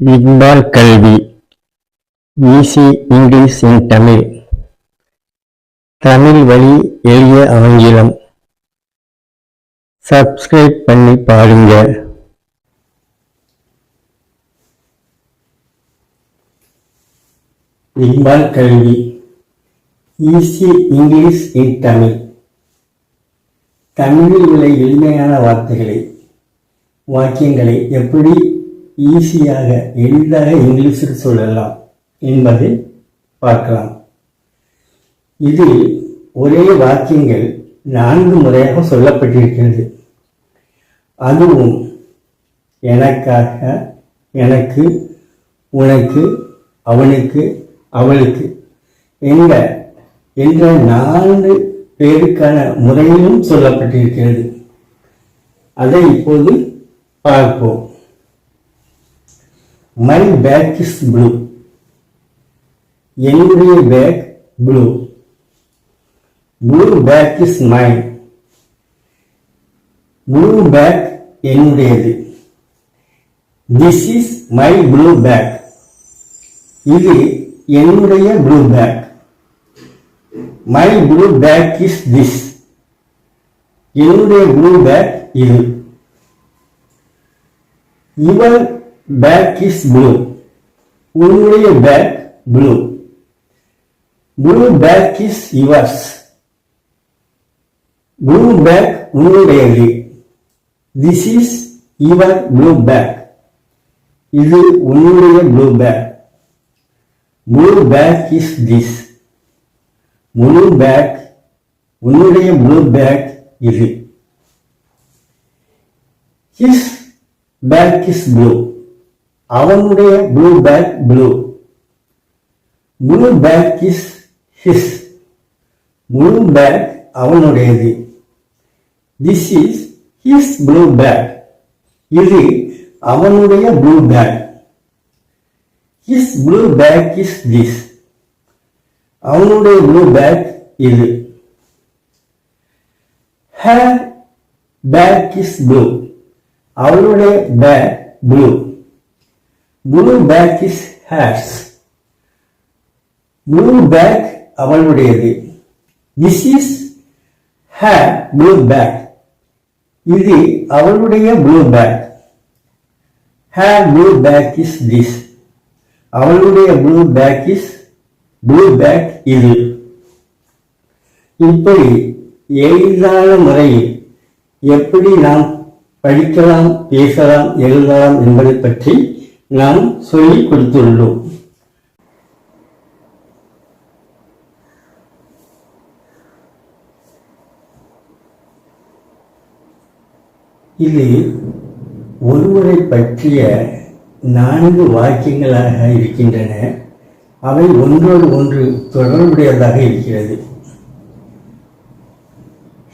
இக்பால் கல்வி easy English in Tamil. Tamil வழி எளிய ஆங்கிலம். சப்ஸ்கிரைப் பண்ணி பாருங்க இக்பால் கல்வி ஈஸி இங்கிலீஷ் இன் தமிழ். தமிழில் உள்ள எளிமையான வார்த்தைகளை வாக்கியங்களை எப்படி ஈஸியாக எளிதாக இங்கிலீஷில் சொல்லலாம் என்பதை பார்க்கலாம். இதில் ஒரே வாக்கியங்கள் நான்கு முறையாக சொல்லப்பட்டிருக்கிறது. அதுவும் எனக்காக எனக்கு உனக்கு அவனுக்கு அவளுக்கு என்ற என்ற நான்கு பேருக்கான முறையிலும் சொல்லப்பட்டிருக்கிறது. அதை இப்போது பார்ப்போம். மை பேக் இஸ் ப்ளூ என்னுடைய bag blue blue bag is mine blue bag என்னுடையது this is my blue bag இது என்னுடைய blue bag my blue bag is this என்னுடைய ப்ளூ பேக் இது யுவர் பேக் இஸ் ப்ளூ உன்னுடைய bag blue blue bag is yours blue bag உன்னுடையது. This is your blue bag இது உன்னுடைய blue bag blue bag is this blue bag உன்னுடைய blue bag இது. His back is blue அவனுடைய blue bag blue blue bag is his blue bag அவனுடையது. This is his blue bag இது அவனுடைய blue bag his blue bag is this அவனுடைய blue bag இது. Her bag is blue அவளுடைய bag blue blue bag is hers blue bag அவளுடையது. This is her blue bag இது அவளுடைய blue bag her blue bag is this அவளுடைய blue bag is blue bag இது. இப்படி எளிதான முறையில் எப்படி நாம் படிக்கலாம் பேசலாம் எழுதலாம் என்பதை பற்றி நாம் சொல்லிக் கொடுத்துள்ளோம். இது ஒருவரை பற்றிய நான்கு வாக்கியங்களாக இருக்கின்றன. அவை ஒன்றோடு ஒன்று தொடர்புடையதாக இருக்கிறது.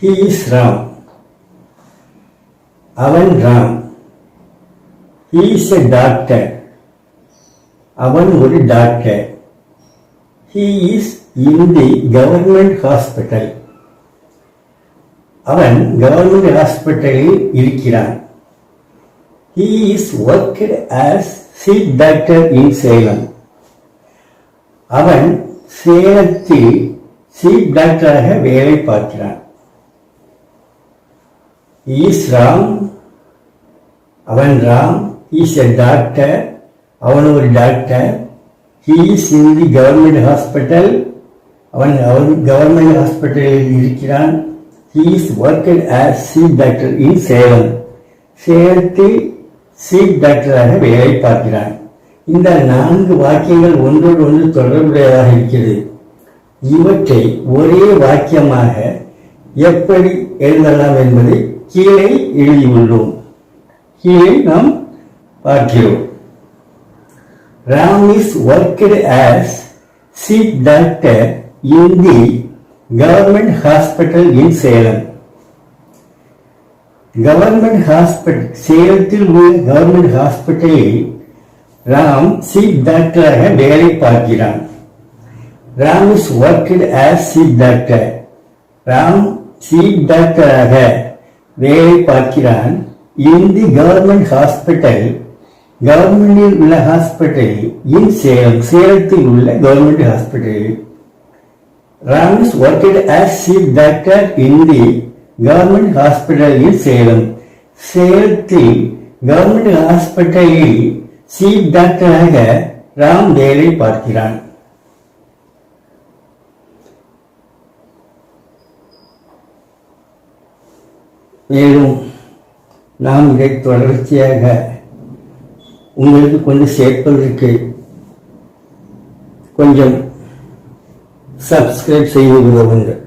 ஹீ இஸ் ராம் அவன் Ram he is a doctor அவன் ஒரு doctor he is in the government hospital அவன் கவர்மெண்ட் ஹாஸ்பிட்டலில் இருக்கிறான் he is worked as chief doctor in Salem அவன் சேலத்தில் சீப் டாக்டராக வேலை பார்க்கிறான். ஈஸ் ராம் அவன் ராம் இஸ் எ டாக்டர் அவன் ஒரு doctor he is in the government hospital அவன் அவன் கவர்மெண்ட் ஹாஸ்பிட்டலில் இருக்கிறான். He is worked as chief doctor in Salem சேலத்தில் சீப் டாக்டராக வேலை பார்க்கிறான். இந்த நான்கு வாக்கியங்கள் ஒன்றோடு ஒன்று தொடர்புடையதாக இருக்கிறது. இவற்றை ஒரே வாக்கியமாக எப்படி எழுதலாம் என்பதை கீழே எழுதியுள்ளோம். கீழே நாம் பார்க்கிறோம் Ram is worked as chief doctor in the government hospital in Salem government hospital சேலத்தில் உள்ள கவர்மெண்ட் ஹாஸ்பிட்டலில் ராம் சீப் டாக்டராக வேலை பார்க்கிறான் Ram is worked as chief doctor Ram chief டாக்டராக வேலை பார்க்கிறான் இன் தி கவர்மெண்ட் ஹாஸ்பிட்டல் கவர்மெண்டில் உள்ள ஹாஸ்பிட்டலில் இன் சேலம் சேலத்தில் உள்ள கவர்மெண்ட் ஹாஸ்பிட்டலில் Ram's worked as chief doctor in the government hospital in Salem. சேலத்தில் கவர்மெண்ட் ஹாஸ்பிட்டலில் சீஃப் டாக்டராக ராம் வேலை பார்க்கிறான். மேலும் நாம் இதை தொடர்ச்சியாக உங்களுக்கு கொஞ்சம் சேர்ப்பதற்கு கொஞ்சம் சப்ஸ்கிரைப் செய்து உதவுங்கள்